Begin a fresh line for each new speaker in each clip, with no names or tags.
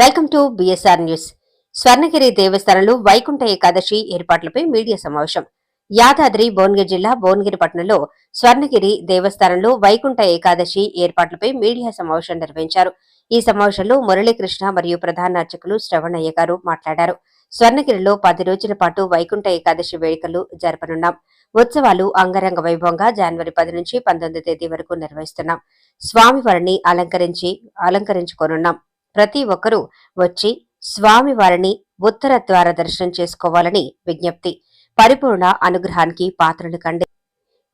Welcome to BSR news Swarnagiri దేవస్థానంలో వైకుంఠ ఏకాదశి ఏర్పాట్లపై media సమావేశం. యాదాద్రి భువనగిరి జిల్లా భువనగిరి పట్టణంలో స్వర్ణగిరి దేవస్థానంలో వైకుంఠ ఏకాదశి ఏర్పాట్లపై మీడియా సమావేశం నిర్వహించారు. ఈ సమావేశంలో మురళీకృష్ణ మరియు ప్రధాన అర్చకులు శ్రవణయ్య గారు మాట్లాడారు. స్వర్ణగిరిలో పది రోజుల పాటు వైకుంఠ ఏకాదశి వేడుకలు జరపనున్నాం. ఉత్సవాలు అంగరంగ వైభవంగా జనవరి పది నుంచి పంతొమ్మిది తేదీ వరకు నిర్వహిస్తున్నాం. స్వామివారిని అలంకరించి అలంకరించుకోనున్నాం. ప్రతి ఒక్కరూ వచ్చి స్వామివారిని ఉత్తర ద్వార దర్శనం చేసుకోవాలని విజ్ఞప్తి. పరిపూర్ణ అనుగ్రహానికి పాత్రలు కండి.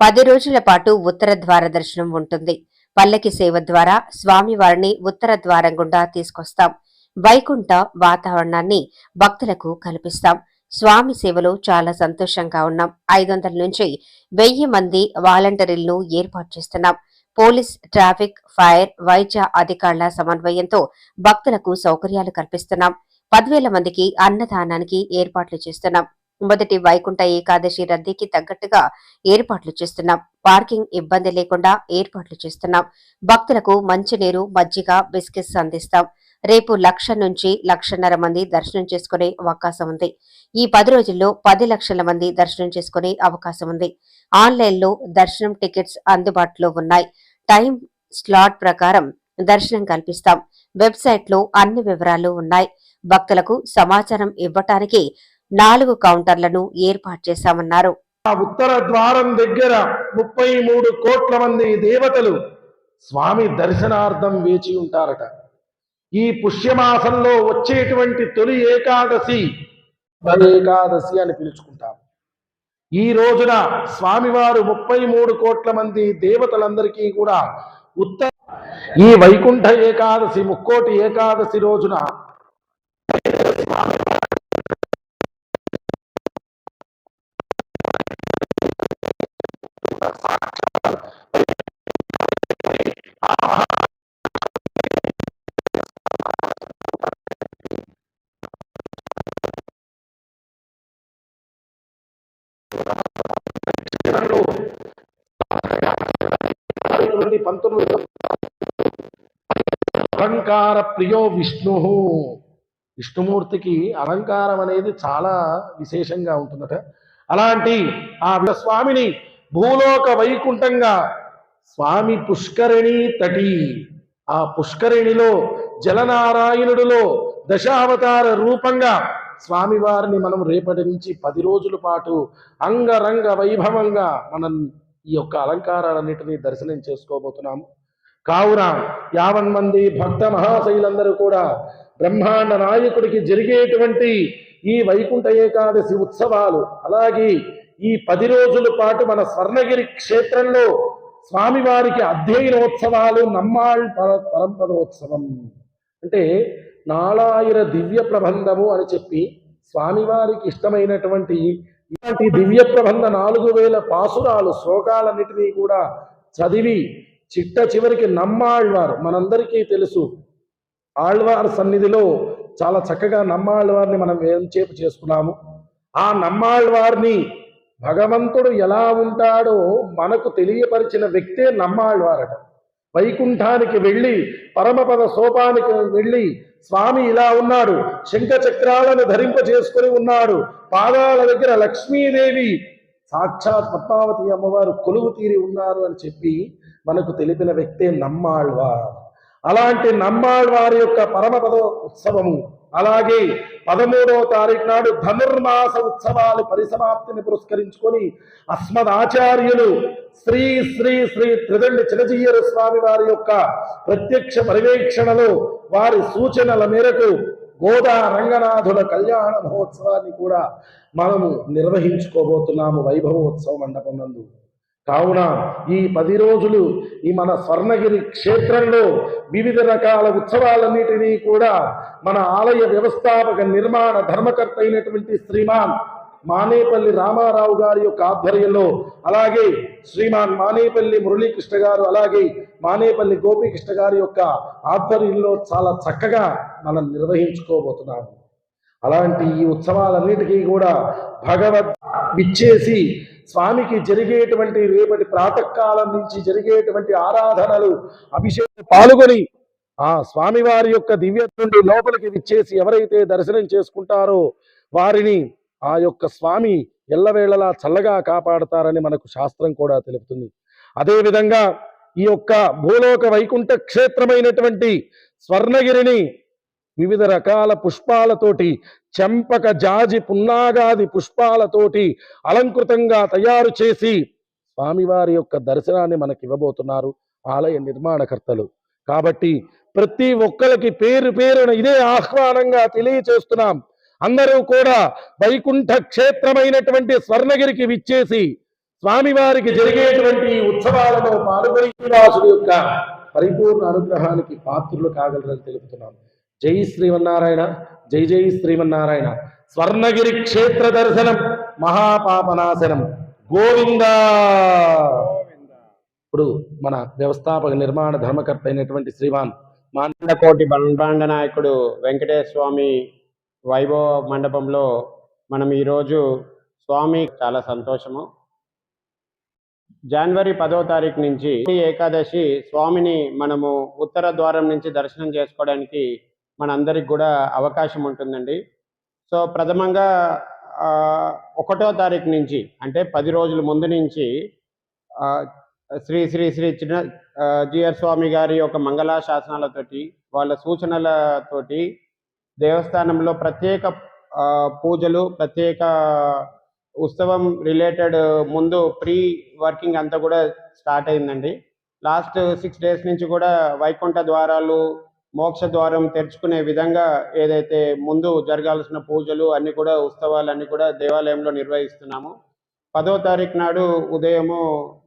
పది రోజుల పాటు ఉత్తర ద్వార దర్శనం ఉంటుంది. పల్లకి సేవ ద్వారా స్వామివారిని ఉత్తర ద్వారం గుండా తీసుకొస్తాం. వైకుంఠ వాతావరణాన్ని భక్తులకు కల్పిస్తాం. స్వామి సేవలో చాలా సంతోషంగా ఉన్నాం. ఐదు వందల నుంచి వెయ్యి మంది వాలంటీర్లను ఏర్పాటు చేస్తున్నాం. పోలీస్ ట్రాఫిక్ ఫైర్ వైద్య అధికారుల సమన్వయంతో భక్తులకు సౌకర్యాలు కల్పిస్తున్నాం. పదివేల మందికి అన్నదానానికి ఏర్పాట్లు చేస్తున్నాం. మొదటి వైకుంఠ ఏకాదశి రద్దీకి తగ్గట్టుగా ఏర్పాట్లు చేస్తున్నాం. పార్కింగ్ ఇబ్బంది లేకుండా ఏర్పాట్లు చేస్తున్నాం. భక్తులకు మంచినీరు మజ్జిగ బిస్కెట్స్ అందిస్తాం. రేపు లక్ష నుంచి లక్షన్నర మంది దర్శనం చేసుకునే అవకాశం ఉంది. ఈ పది రోజుల్లో పది లక్షల మంది దర్శనం చేసుకునే అవకాశం ఉంది. ఆన్లైన్లో దర్శనం టికెట్స్ అందుబాటులో ఉన్నాయి. టైం స్లాట్ ప్రకారం దర్శనం కల్పిస్తాం. వెబ్సైట్లో అన్ని వివరాలు ఉన్నాయి. భక్తులకు సమాచారం ఇవ్వటానికి నాలుగు కౌంటర్లను ఏర్పాటు చేశామన్నారు.
ఉత్తర ద్వారం దగ్గర ముప్పై మూడు కోట్ల మంది దేవతలు స్వామి దర్శనార్థం వేచి ఉంటారట. ఈ పుష్యమాసంలో వచ్చేటువంటి తొలి ఏకాదశి ఏకాదశి అని పిలుచుకుంటాం ఈ రోజున స్వామివారు ముప్పై మూడు కోట్ల మంది దేవతలందరికీ కూడా ఉత్తర ఈ వైకుంఠ ఏకాదశి ముక్కోటి ఏకాదశి రోజున ప్రియో విష్ణు. విష్ణుమూర్తికి అలంకారం అనేది చాలా విశేషంగా ఉంటుందట. అలాంటి ఆ స్వామిని భూలోక వైకుంఠంగా స్వామి పుష్కరిణి తటి ఆ పుష్కరిణిలో జలనారాయణుడిలో దశావతార రూపంగా స్వామివారిని మనం రేపటి నుంచి పది రోజుల పాటు అంగరంగ వైభవంగా మనం ఈ యొక్క అలంకారాలన్నిటినీ దర్శనం చేసుకోబోతున్నాము. కావున యావన్ మంది భక్త మహాశైలందరూ కూడా బ్రహ్మాండ నాయకుడికి జరిగేటువంటి ఈ వైకుంఠ ఏకాదశి ఉత్సవాలు అలాగే ఈ పది రోజుల పాటు మన స్వర్ణగిరి క్షేత్రంలో స్వామివారికి అధ్యయనోత్సవాలు నమ్మాళ్ పర పరంపదోత్సవం అంటే నాళాయిర దివ్య ప్రబంధము అని చెప్పి స్వామివారికి ఇష్టమైనటువంటి ఇలాంటి దివ్య ప్రబంధ నాలుగు వేల పాసురాలు శ్లోకాలన్నిటినీ కూడా చదివి చిట్ట చివరికి నమ్మాళ్వారు. మనందరికీ తెలుసు ఆళ్వార్ సన్నిధిలో చాలా చక్కగా నమ్మాళ్వారిని మనం వేంచేపు చేసుకున్నాము? ఆ నమ్మాళ్వారిని భగవంతుడు ఎలా ఉంటాడో మనకు తెలియపరిచిన వ్యక్తే నమ్మాళ్వారట. వైకుంఠానికి వెళ్ళి పరమపద సోపానికి వెళ్ళి స్వామి ఇలా ఉన్నాడు శంఖ చక్రాలను ధరింప చేసుకుని ఉన్నాడు పాదాల దగ్గర లక్ష్మీదేవి సాక్షాత్ పద్మావతి అమ్మవారు కొలువు తీరి ఉన్నారు అని చెప్పి మనకు తెలిపిన వ్యక్తే నమ్మాళ్వార్ అలాంటి నమ్మాళ్వారి యొక్క పరమపద ఉత్సవము. అలాగే పదమూడవ తారీఖు నాడు ధనుర్మాస ఉత్సవాలు పరిసమాప్తిని పురస్కరించుకొని అస్మదాచార్యులు శ్రీ శ్రీ శ్రీ త్రిదండి చిరజీయరు స్వామి వారి యొక్క ప్రత్యక్ష పర్యవేక్షణలో వారి సూచనల మేరకు గోదా రంగనాథుల కళ్యాణ మహోత్సవాన్ని కూడా మనము నిర్వహించుకోబోతున్నాము వైభవోత్సవ మండపం నందు. కావున ఈ పది రోజులు ఈ మన స్వర్ణగిరి క్షేత్రంలో వివిధ రకాల ఉత్సవాలన్నిటినీ కూడా మన ఆలయ వ్యవస్థాపక నిర్మాణ ధర్మకర్త అయినటువంటి శ్రీమాన్ మానేపల్లి రామారావు గారి యొక్క ఆధ్వర్యంలో అలాగే శ్రీమాన్ మానేపల్లి మురళీకృష్ణ గారు అలాగే మానేపల్లి గోపీకృష్ణ గారి యొక్క ఆధ్వర్యంలో చాలా చక్కగా మనం నిర్వహించుకోబోతున్నాము. అలాంటి ఈ ఉత్సవాలన్నిటికీ కూడా భగవద్ విచ్చేసి స్వామికి జరిగేటువంటి రేపటి ప్రాతకాలం నుంచి జరిగేటువంటి ఆరాధనలు అభిషేకం పాల్గొని ఆ స్వామివారి యొక్క దివ్య నుండి లోపలికి విచ్చేసి ఎవరైతే దర్శనం చేసుకుంటారో వారిని ఆ యొక్క స్వామి ఎల్లవేళలా చల్లగా కాపాడతారని మనకు శాస్త్రం కూడా తెలుపుతుంది. అదేవిధంగా ఈ యొక్క భూలోక వైకుంఠ క్షేత్రమైనటువంటి స్వర్ణగిరిని వివిధ రకాల పుష్పాలతోటి చెంపక జాజి పున్నాగాది పుష్పాలతోటి అలంకృతంగా తయారు చేసి స్వామివారి యొక్క దర్శనాన్ని మనకి ఇవ్వబోతున్నారు ఆలయ నిర్మాణకర్తలు. కాబట్టి ప్రతి ఒక్కరికి పేరు పేరున ఇదే ఆహ్వానంగా తెలియచేస్తున్నాం. అందరూ కూడా వైకుంఠ క్షేత్రమైనటువంటి స్వర్ణగిరికి విచ్చేసి స్వామివారికి జరిగేటువంటి ఉత్సవాలలో పాల్గొని యొక్క పరిపూర్ణ అనుగ్రహానికి పాత్రులు కాగలరని తెలుపుతున్నాం. జై శ్రీమన్నారాయణ జై జై శ్రీమన్నారాయణ. స్వర్ణగిరి క్షేత్ర దర్శనం మహాపాపనాశనం. గోవింద! ఇప్పుడు మన వ్యవస్థాపక నిర్మాణ ధర్మకర్త అయినటువంటి శ్రీమాన్ మాండకోటి
కోటి నాయకుడు వెంకటేశ్వర స్వామి వైభవ మండపంలో మనం ఈరోజు స్వామి చాలా సంతోషము. జనవరి పదో తారీఖు నుంచి ఏకాదశి స్వామిని మనము ఉత్తర ద్వారం నుంచి దర్శనం చేసుకోవడానికి మనందరికి కూడా అవకాశం ఉంటుందండి. సో ప్రథమంగా ఒకటో తారీఖు నుంచి అంటే పది రోజుల ముందు నుంచి శ్రీ శ్రీ శ్రీ చిన్న జిఆర్ స్వామి గారి యొక్క మంగళ శాసనాలతోటి వాళ్ళ సూచనలతోటి దేవస్థానంలో ప్రత్యేక పూజలు ప్రత్యేక ఉత్సవం రిలేటెడ్ ముందు ప్రీ వర్కింగ్ అంతా కూడా స్టార్ట్ అయిందండి. లాస్ట్ సిక్స్ డేస్ నుంచి కూడా వైకుంఠ ద్వారాలు మోక్షద్వారం తెరుచుకునే విధంగా ఏదైతే ముందు జరగాల్సిన పూజలు అన్ని కూడా ఉత్సవాలు అన్ని కూడా దేవాలయంలో నిర్వహిస్తున్నాము. పదో తారీఖు నాడు ఉదయము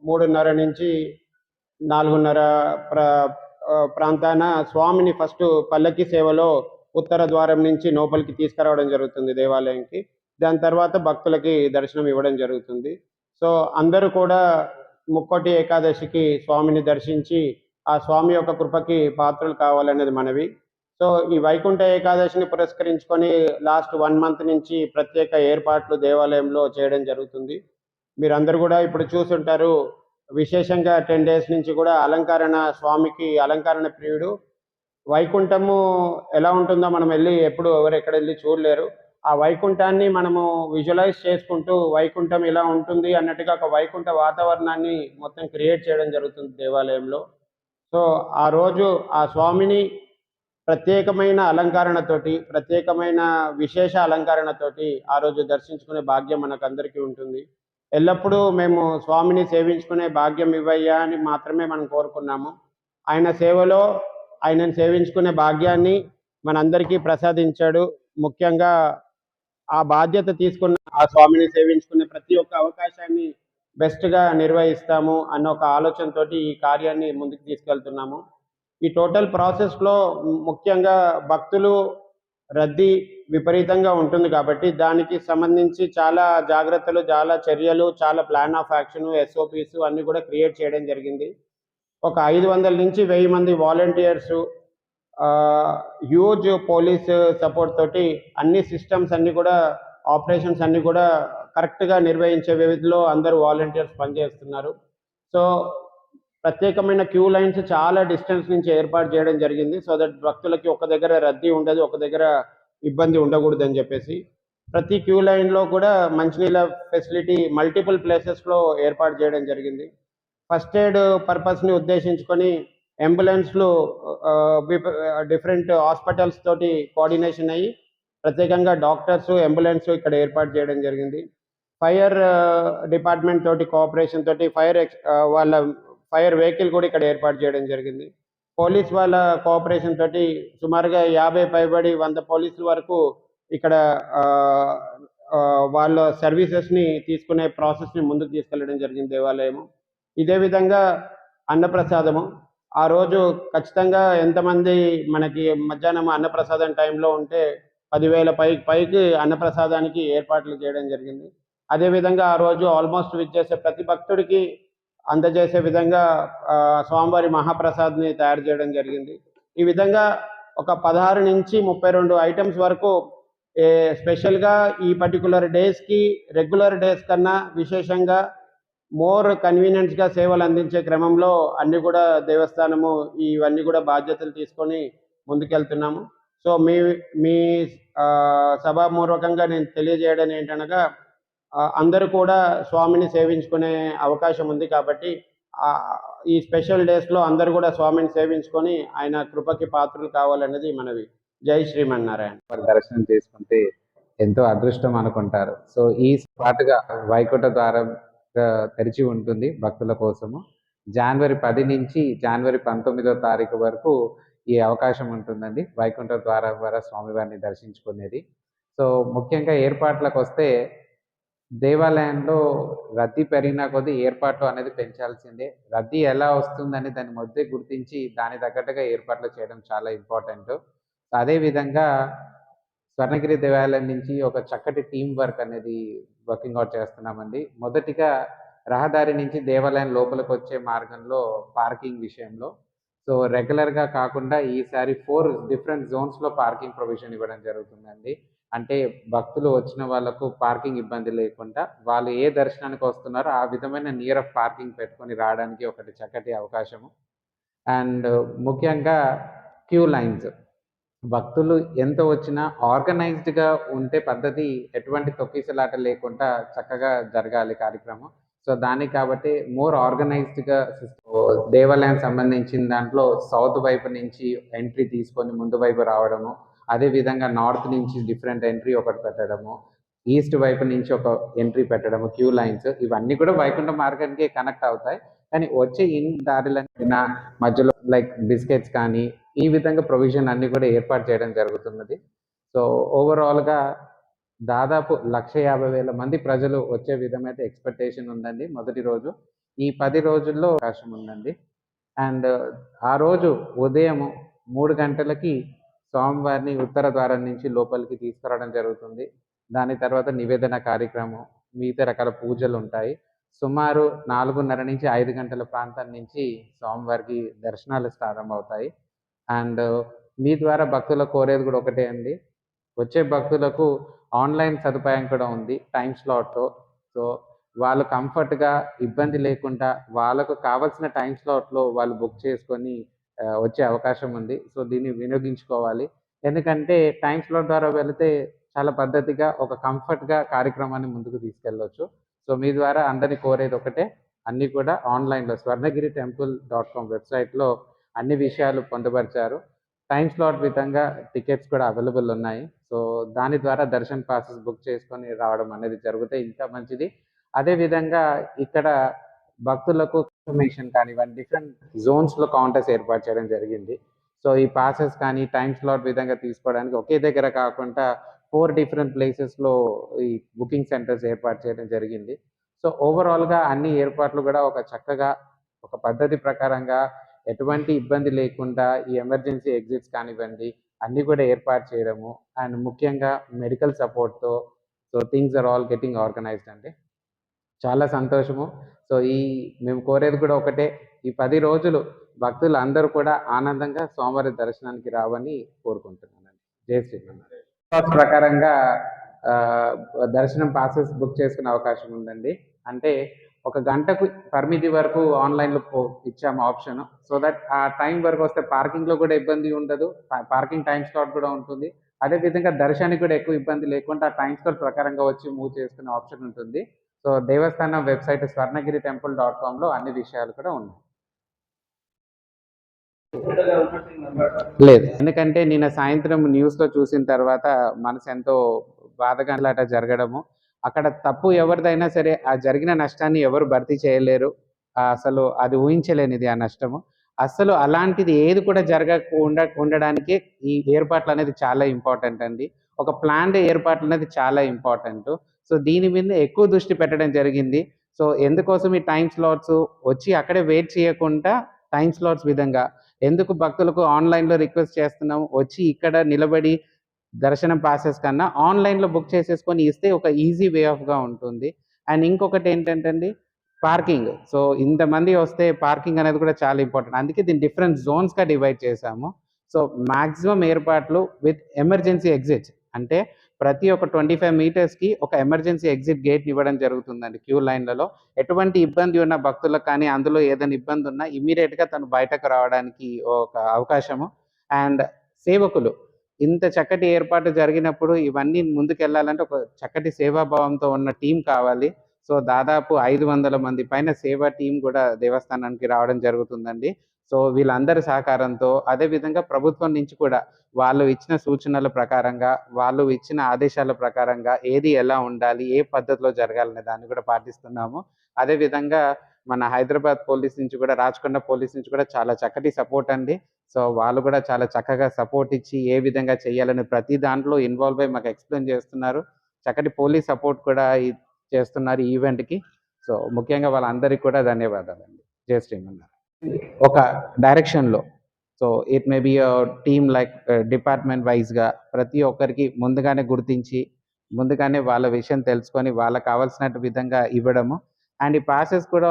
మూడున్నర నుంచి నాలుగున్నర ప్ర ప్రాంతాన స్వామిని ఫస్ట్ పల్లకి సేవలో ఉత్తర ద్వారం నుంచి లోపలికి తీసుకురావడం జరుగుతుంది దేవాలయంకి. దాని తర్వాత భక్తులకి దర్శనం ఇవ్వడం జరుగుతుంది. సో అందరూ కూడా ముక్కోటి ఏకాదశికి స్వామిని దర్శించి ఆ స్వామి యొక్క కృపకి పాత్రలు కావాలనేది మనవి. సో ఈ వైకుంఠ ఏకాదశిని పురస్కరించుకొని లాస్ట్ వన్ మంత్ నుంచి ప్రత్యేక ఏర్పాట్లు దేవాలయంలో చేయడం జరుగుతుంది. మీరందరూ కూడా ఇప్పుడు చూసుంటారు విశేషంగా టెన్ డేస్ నుంచి కూడా అలంకరణ స్వామికి అలంకరణ ప్రియుడు. వైకుంఠము ఎలా ఉంటుందో మనం వెళ్ళి ఎప్పుడు ఎవరు ఎక్కడ వెళ్ళి చూడలేరు. ఆ వైకుంఠాన్ని మనము విజువలైజ్ చేసుకుంటూ వైకుంఠం ఇలా ఉంటుంది అన్నట్టుగా ఒక వైకుంఠ వాతావరణాన్ని మొత్తం క్రియేట్ చేయడం జరుగుతుంది దేవాలయంలో. సో ఆ రోజు ఆ స్వామిని ప్రత్యేకమైన అలంకరణతోటి ప్రత్యేకమైన విశేష అలంకరణతోటి ఆ రోజు దర్శించుకునే భాగ్యం మనకు అందరికీ ఉంటుంది. ఎల్లప్పుడూ మేము స్వామిని సేవించుకునే భాగ్యం ఇవ్వయ్యా అని మాత్రమే మనం కోరుకున్నాము. ఆయన సేవలో ఆయనను సేవించుకునే భాగ్యాన్ని మనందరికీ ప్రసాదించాడు. ముఖ్యంగా ఆ బాధ్యత తీసుకున్న ఆ స్వామిని సేవించుకునే ప్రతి ఒక్క అవకాశాన్ని బెస్ట్గా నిర్వహిస్తాము అన్న ఒక ఆలోచనతోటి ఈ కార్యాన్ని ముందుకు తీసుకెళ్తున్నాము. ఈ టోటల్ ప్రాసెస్లో ముఖ్యంగా భక్తులు రద్దీ విపరీతంగా ఉంటుంది కాబట్టి దానికి సంబంధించి చాలా జాగ్రత్తలు చాలా చర్యలు చాలా ప్లాన్ ఆఫ్ యాక్షన్ ఎస్ఓపిస్ అన్నీ కూడా క్రియేట్ చేయడం జరిగింది. ఒక ఐదు వందల నుంచి వెయ్యి మంది వాలంటీర్స్ హ్యూజ్ పోలీస్ సపోర్ట్ తోటి అన్ని సిస్టమ్స్ అన్నీ కూడా ఆపరేషన్స్ అన్నీ కూడా కరెక్ట్గా నిర్వహించే వ్యవధిలో అందరూ వాలంటీర్స్ పనిచేస్తున్నారు. సో ప్రత్యేకమైన క్యూ లైన్స్ చాలా డిస్టెన్స్ నుంచి ఏర్పాటు చేయడం జరిగింది. సో దట్ భక్తులకి ఒక దగ్గర రద్దీ ఉండదు ఒక దగ్గర ఇబ్బంది ఉండకూడదు అని చెప్పేసి. ప్రతి క్యూ లైన్లో కూడా మంచినీళ్ళ ఫెసిలిటీ మల్టిపుల్ ప్లేసెస్లో ఏర్పాటు చేయడం జరిగింది. ఫస్ట్ ఎయిడ్ పర్పస్ని ఉద్దేశించుకొని అంబులెన్స్లు డిఫరెంట్ హాస్పిటల్స్ తోటి కోఆర్డినేషన్ అయ్యి ప్రత్యేకంగా డాక్టర్స్ అంబులెన్స్ ఇక్కడ ఏర్పాటు చేయడం జరిగింది. ఫైర్ డిపార్ట్మెంట్ తోటి కోఆపరేషన్ తోటి ఫైర్ వాళ్ళ ఫైర్ వెహికల్ కూడా ఇక్కడ ఏర్పాటు చేయడం జరిగింది. పోలీస్ వాళ్ళ కోఆపరేషన్ తోటి సుమారుగా యాభై పైబడి వంద పోలీసుల వరకు ఇక్కడ వాళ్ళ సర్వీసెస్ని తీసుకునే ప్రాసెస్ని ముందుకు తీసుకెళ్ళడం జరిగింది దేవాలయము. ఇదే విధంగా అన్నప్రసాదము. ఆ రోజు ఖచ్చితంగా ఎంతమంది మనకి మధ్యాహ్నం అన్నప్రసాదం టైంలో ఉంటే పదివేల పై పైకి అన్నప్రసాదానికి ఏర్పాట్లు చేయడం జరిగింది. అదేవిధంగా ఆ రోజు ఆల్మోస్ట్ విచ్చేసే ప్రతి భక్తుడికి అందజేసే విధంగా స్వామివారి మహాప్రసాద్ని తయారు చేయడం జరిగింది. ఈ విధంగా ఒక పదహారు నుంచి ముప్పై రెండు ఐటమ్స్ వరకు స్పెషల్గా ఈ పర్టికులర్ డేస్కి రెగ్యులర్ డేస్ కన్నా విశేషంగా మోర్ కన్వీనియన్స్గా సేవలు అందించే క్రమంలో అన్ని కూడా దేవస్థానము ఇవన్నీ కూడా బాధ్యతలు తీసుకొని ముందుకెళ్తున్నాము. సో మీ మీ ఆ, సభాపూర్వకంగా నేను తెలియజేయడం ఏంటనగా అందరూ కూడా స్వామిని సేవించుకునే అవకాశం ఉంది కాబట్టి ఈ స్పెషల్ డేస్లో అందరూ కూడా స్వామిని సేవించుకొని ఆయన కృపకి పాత్రలు కావాలన్నది మనవి. జై శ్రీమన్నారాయణ.
వారి దర్శనం చేసుకుంటే ఎంతో అదృష్టం అనుకుంటారు. సో ఈ పాటుగా వైకుంఠ ద్వారం తెరిచి ఉంటుంది భక్తుల కోసము. జనవరి పది నుంచి జనవరి పంతొమ్మిదో తారీఖు వరకు ఈ అవకాశం ఉంటుందండి. వైకుంఠ ద్వారం ద్వారా స్వామివారిని దర్శించుకునేది. సో ముఖ్యంగా ఏర్పాట్లకు వస్తే దేవాలయంలో రద్దీ పెరిగినా కొద్దీ ఏర్పాట్లు అనేది పెంచాల్సిందే. రద్దీ ఎలా వస్తుందని దాని మొదటి గుర్తించి దాని తగ్గట్టుగా ఏర్పాట్లు చేయడం చాలా ఇంపార్టెంట్. అదేవిధంగా స్వర్ణగిరి దేవాలయం నుంచి ఒక చక్కటి టీం వర్క్ అనేది వర్కింగ్ అవుట్ చేస్తున్నామండి. మొదటిగా రహదారి నుంచి దేవాలయం లోపలికి వచ్చే మార్గంలో పార్కింగ్ విషయంలో. సో రెగ్యులర్గా కాకుండా ఈసారి ఫోర్ డిఫరెంట్ జోన్స్లో పార్కింగ్ ప్రొవిజన్ ఇవ్వడం జరుగుతుందండి. అంటే భక్తులు వచ్చిన వాళ్ళకు పార్కింగ్ ఇబ్బంది లేకుండా వాళ్ళు ఏ దర్శనానికి వస్తున్నారో ఆ విధమైన నియర్ ఆఫ్ పార్కింగ్ పెట్టుకొని రావడానికి ఒకటి చక్కటి అవకాశము. అండ్ ముఖ్యంగా క్యూ లైన్స్ భక్తులు ఎంత వచ్చినా ఆర్గనైజ్డ్గా ఉంటే పద్ధతి ఎటువంటి తొక్కిసలాట లేకుండా చక్కగా జరగాలి కార్యక్రమం. సో దానికి కాబట్టి మోర్ ఆర్గనైజ్డ్గా దేవాలయం సంబంధించిన దాంట్లో సౌత్ వైపు నుంచి ఎంట్రీ తీసుకొని ముందు వైపు రావడము అదే విధంగా నార్త్ నుంచి డిఫరెంట్ ఎంట్రీ ఒకటి పెట్టడము ఈస్ట్ వైపు నుంచి ఒక ఎంట్రీ పెట్టడము క్యూ లైన్స్ ఇవన్నీ కూడా వైకుంఠ మార్గానికి కనెక్ట్ అవుతాయి. కానీ వచ్చే ఇన్ దారిలైనా మధ్యలో లైక్ బిస్కెట్స్ కానీ ఈ విధంగా ప్రొవిజన్ అన్ని కూడా ఏర్పాటు చేయడం జరుగుతున్నది. సో ఓవరాల్గా దాదాపు లక్ష యాభై వేల మంది ప్రజలు వచ్చే విధమైతే ఎక్స్పెక్టేషన్ ఉందండి మొదటి రోజు. ఈ పది రోజుల్లో అవకాశం ఉందండి. అండ్ ఆ రోజు ఉదయం మూడు గంటలకి స్వామివారిని ఉత్తర ద్వారం నుంచి లోపలికి తీసుకురావడం జరుగుతుంది. దాని తర్వాత నివేదన కార్యక్రమం మిగతా రకాల పూజలు ఉంటాయి. సుమారు నాలుగున్నర నుంచి ఐదు గంటల ప్రాంతం నుంచి స్వామివారికి దర్శనాలు ప్రారంభమవుతాయి. అండ్ మీ ద్వారా భక్తులు కోరేది కూడా ఒకటే అండి. వచ్చే భక్తులకు ఆన్లైన్ సదుపాయం కూడా ఉంది టైం స్లాట్తో. సో వాళ్ళు కంఫర్ట్గా ఇబ్బంది లేకుండా వాళ్ళకు కావాల్సిన టైం స్లాట్లో వాళ్ళు బుక్ చేసుకొని వచ్చే అవకాశం ఉంది. సో దీన్ని వినియోగించుకోవాలి. ఎందుకంటే టైం స్లాట్ ద్వారా వెళితే చాలా పద్ధతిగా ఒక కంఫర్ట్గా కార్యక్రమాన్ని ముందుకు తీసుకెళ్ళవచ్చు సో మీ ద్వారా అందరినీ కోరేది ఒకటే. అన్నీ కూడా ఆన్లైన్లో స్వర్ణగిరి టెంపుల్ డాట్ కామ్ వెబ్సైట్లో అన్ని విషయాలు పొందుపరిచారు. టైం స్లాట్ విధంగా టికెట్స్ కూడా అవైలబుల్ ఉన్నాయి. సో దాని ద్వారా దర్శన్ పాసెస్ బుక్ చేసుకొని రావడం అనేది జరిగితే ఇంకా మంచిది. అదేవిధంగా ఇక్కడ భక్తులకు ఇన్ఫర్మేషన్ కానివ్వండి డిఫరెంట్ జోన్స్లో కౌంటర్స్ ఏర్పాటు చేయడం జరిగింది. సో ఈ పాసెస్ కానీ టైం స్లాట్ విధంగా తీసుకోవడానికి ఒకే దగ్గర కాకుండా ఫోర్ డిఫరెంట్ ప్లేసెస్లో ఈ బుకింగ్ సెంటర్స్ ఏర్పాటు చేయడం జరిగింది. సో ఓవరాల్గా అన్ని ఏర్పాట్లు కూడా ఒక చక్కగా ఒక పద్ధతి ప్రకారంగా ఎటువంటి ఇబ్బంది లేకుండా ఈ ఎమర్జెన్సీ ఎగ్జిట్స్ కానివ్వండి అన్నీ కూడా ఏర్పాటు చేయడము. అండ్ ముఖ్యంగా మెడికల్ సపోర్ట్తో so things are all getting organised అండి. చాలా సంతోషము. సో ఈ మేము కోరేది కూడా ఒకటే. ఈ పది రోజులు భక్తులు అందరూ కూడా ఆనందంగా సోమవారి దర్శనానికి రావని కోరుకుంటున్నానండి. జై శ్రీమన్నారాయణ ప్రకారంగా దర్శనం పాసెస్ బుక్ చేసుకునే అవకాశం ఉందండి. అంటే ఒక గంటకు పరిమితి వరకు ఆన్లైన్లో ఇచ్చాము ఆప్షన్. సో దట్ ఆ టైం వరకు వస్తే పార్కింగ్లో కూడా ఇబ్బంది ఉండదు. పార్కింగ్ టైం స్లాట్ కూడా ఉంటుంది. అదేవిధంగా దర్శనానికి కూడా ఎక్కువ ఇబ్బంది లేకుండా ఆ టైం స్లాట్ ప్రకారంగా వచ్చి మూవ్ చేసుకునే ఆప్షన్ ఉంటుంది. సో దేవస్థానం వెబ్సైట్ స్వర్ణగిరి టెంపుల్ డాట్ కామ్లో అన్ని విషయాలు కూడా ఉన్నాయి. లేదు. ఎందుకంటే నిన్న సాయంత్రం న్యూస్లో చూసిన తర్వాత మనసు ఎంతో బాధగా జరగడము. అక్కడ తప్పు ఎవరిదైనా సరే ఆ జరిగిన నష్టాన్ని ఎవరు భర్తీ చేయలేరు. అసలు అది ఊహించలేనిది ఆ నష్టము. అసలు అలాంటిది ఏది కూడా జరగకుండా ఉండడానికి ఈ ఏర్పాట్లు అనేది చాలా ఇంపార్టెంట్ అండి. ఒక ప్లాన్డ్ ఏర్పాట్లు అనేది చాలా ఇంపార్టెంట్. సో దీని మీద ఎక్కువ దృష్టి పెట్టడం జరిగింది. సో ఎందుకోసం ఈ టైం స్లాట్స్ వచ్చి అక్కడే వెయిట్ చేయకుండా టైం స్లాట్స్ విధంగా? ఎందుకు భక్తులకు ఆన్లైన్లో రిక్వెస్ట్ చేస్తున్నాం వచ్చి ఇక్కడ నిలబడి దర్శనం ప్రాసెస్ కన్నా ఆన్లైన్లో బుక్ చేసేసుకొని ఇస్తే ఒక ఈజీ వే ఆఫ్గా ఉంటుంది. అండ్ ఇంకొకటి ఏంటంటే పార్కింగ్ సో ఇంతమంది వస్తే పార్కింగ్ అనేది కూడా చాలా ఇంపార్టెంట్ అందుకే దీన్ని డిఫరెంట్ జోన్స్గా డివైడ్ చేశాము. సో మ్యాక్సిమం ఏర్పాట్లు విత్ ఎమర్జెన్సీ ఎగ్జిట్ అంటే ప్రతి ఒక్క ట్వంటీ ఫైవ్ మీటర్స్కి ఒక ఎమర్జెన్సీ ఎగ్జిట్ గేట్ ఇవ్వడం జరుగుతుందండి క్యూ లైన్లలో. ఎటువంటి ఇబ్బంది ఉన్న భక్తులకు కానీ అందులో ఏదైనా ఇబ్బంది ఉన్నా ఇమీడియట్గా తను బయటకు రావడానికి ఒక అవకాశము. అండ్ సేవకులు ఇంత చక్కటి ఏర్పాటు జరిగినప్పుడు ఇవన్నీ ముందుకెళ్ళాలంటే ఒక చక్కటి సేవాభావంతో ఉన్న టీం కావాలి. సో దాదాపు ఐదు వందల మంది పైన సేవా టీం కూడా దేవస్థానానికి రావడం జరుగుతుందండి. సో వీళ్ళందరి సహకారంతో అదే విధంగా ప్రభుత్వం నుంచి కూడా వాళ్ళు ఇచ్చిన సూచనల ప్రకారంగా వాళ్ళు ఇచ్చిన ఆదేశాల ప్రకారంగా ఏది ఎలా ఉండాలి ఏ పద్ధతిలో జరగాలనే దాన్ని కూడా పాటిస్తున్నాము. అదే విధంగా మన హైదరాబాద్ పోలీస్ నుంచి కూడా రాచకొండ పోలీస్ నుంచి కూడా చాలా చక్కటి సపోర్ట్ అండి. సో వాళ్ళు కూడా చాలా చక్కగా సపోర్ట్ ఇచ్చి ఏ విధంగా చేయాలని ప్రతి దాంట్లో ఇన్వాల్వ్ అయ్యి మాకు ఎక్స్ప్లెయిన్ చేస్తున్నారు. చక్కటి పోలీస్ సపోర్ట్ కూడా చేస్తున్నారు ఈవెంట్కి. సో ముఖ్యంగా వాళ్ళందరికీ కూడా ధన్యవాదాలండి. జయ శ్రీమన్నారు ఒక డైరెక్షన్లో so it may be team like department వైజ్గా ప్రతి ఒక్కరికి ముందుగానే గుర్తించి ముందుగానే వాళ్ళ విషయం తెలుసుకొని వాళ్ళకి కావాల్సిన విధంగా ఇవ్వడము. అండ్ ఈ పాసెస్ కూడా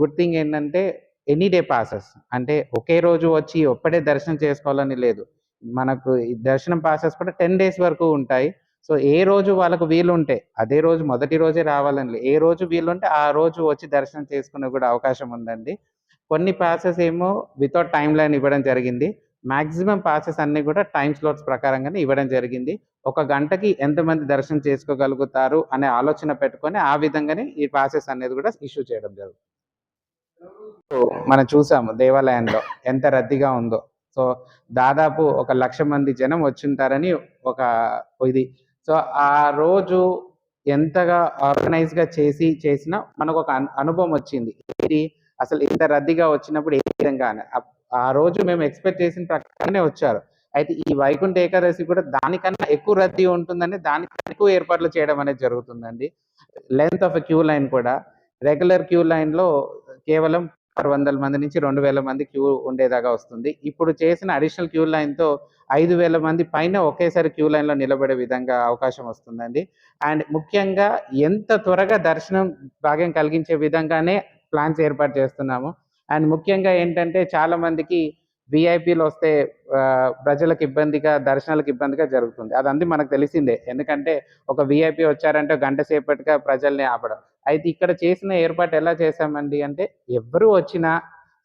గుడ్ థింగ్ ఏంటంటే ఎనీ డే పాసెస్ అంటే ఒకే రోజు వచ్చి ఒక్కడే దర్శనం చేసుకోవాలని లేదు. మనకు ఈ దర్శనం పాసెస్ కూడా టెన్ డేస్ వరకు ఉంటాయి. సో ఏ రోజు వాళ్ళకు వీలు ఉంటే అదే రోజు మొదటి రోజే రావాలని లేదు. ఏ రోజు వీలు ఉంటే ఆ రోజు వచ్చి దర్శనం చేసుకునే కూడా అవకాశం ఉందండి. కొన్ని పాసెస్ ఏమో వితౌట్ టైం లైన్ ఇవ్వడం జరిగింది. మ్యాక్సిమం పాసెస్ అన్నీ కూడా టైం స్లాట్స్ ప్రకారంగానే ఇవ్వడం జరిగింది. ఒక గంటకి ఎంతమంది దర్శనం చేసుకోగలుగుతారు అనే ఆలోచన పెట్టుకొని ఆ విధంగానే ఈ పాసెస్ అనేది కూడా ఇష్యూ చేయడం జరుగుతుంది. సో మనం చూసాము దేవాలయంలో ఎంత రద్దీగా ఉందో. సో దాదాపు ఒక లక్ష మంది జనం వచ్చింటారని ఒక ఇది. సో ఆ రోజు ఎంతగా ఆర్గనైజ్గా చేసి చేసినా మనకు ఒక అనుభవం వచ్చింది. ఇది అసలు ఇంత రద్దీగా వచ్చినప్పుడు ఏ విధంగా ఆ- రోజు మేము ఎక్స్పెక్ట్ చేసిన ప్రకారమే వచ్చారు. అయితే ఈ వైకుంఠ ఏకాదశి కూడా దానికన్నా ఎక్కువ రద్దీ ఉంటుందని దానికన్నా ఎక్కువ ఏర్పాట్లు చేయడం అనేది జరుగుతుందండి. లెంత్ ఆఫ్ క్యూ లైన్ కూడా. రెగ్యులర్ క్యూ లైన్లో కేవలం ఆరు వందల మంది నుంచి రెండు వేల మంది క్యూ ఉండేదాకా వస్తుంది. ఇప్పుడు చేసిన అడిషనల్ క్యూ లైన్తో ఐదు వేల మంది పైన ఒకేసారి క్యూ లైన్లో నిలబడే విధంగా అవకాశం వస్తుందండి. అండ్ ముఖ్యంగా ఎంత త్వరగా దర్శనం భాగ్యం కలిగించే విధంగానే ప్లాన్స్ ఏర్పాటు చేస్తున్నాము. అండ్ ముఖ్యంగా ఏంటంటే చాలా మందికి విఐపీలు వస్తే ప్రజలకు ఇబ్బందిగా దర్శనాలకు ఇబ్బందిగా జరుగుతుంది. అదంది మనకు తెలిసిందే. ఎందుకంటే ఒక విఐపీ వచ్చారంటే గంట సేపటిగా ప్రజల్ని ఆపడం. అయితే ఇక్కడ చేసిన ఏర్పాటు ఎలా చేశామండి అంటే ఎవరు వచ్చినా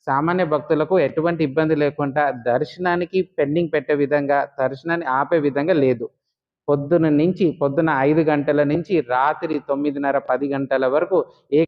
సామాన్య భక్తులకు ఎటువంటి ఇబ్బంది లేకుండా దర్శనానికి పెండింగ్ పెట్టే విధంగా దర్శనాన్ని ఆపే విధంగా లేదు. పొద్దున నుంచి పొద్దున ఐదు గంటల నుంచి రాత్రి తొమ్మిదిన్నర పది గంటల వరకు ఏ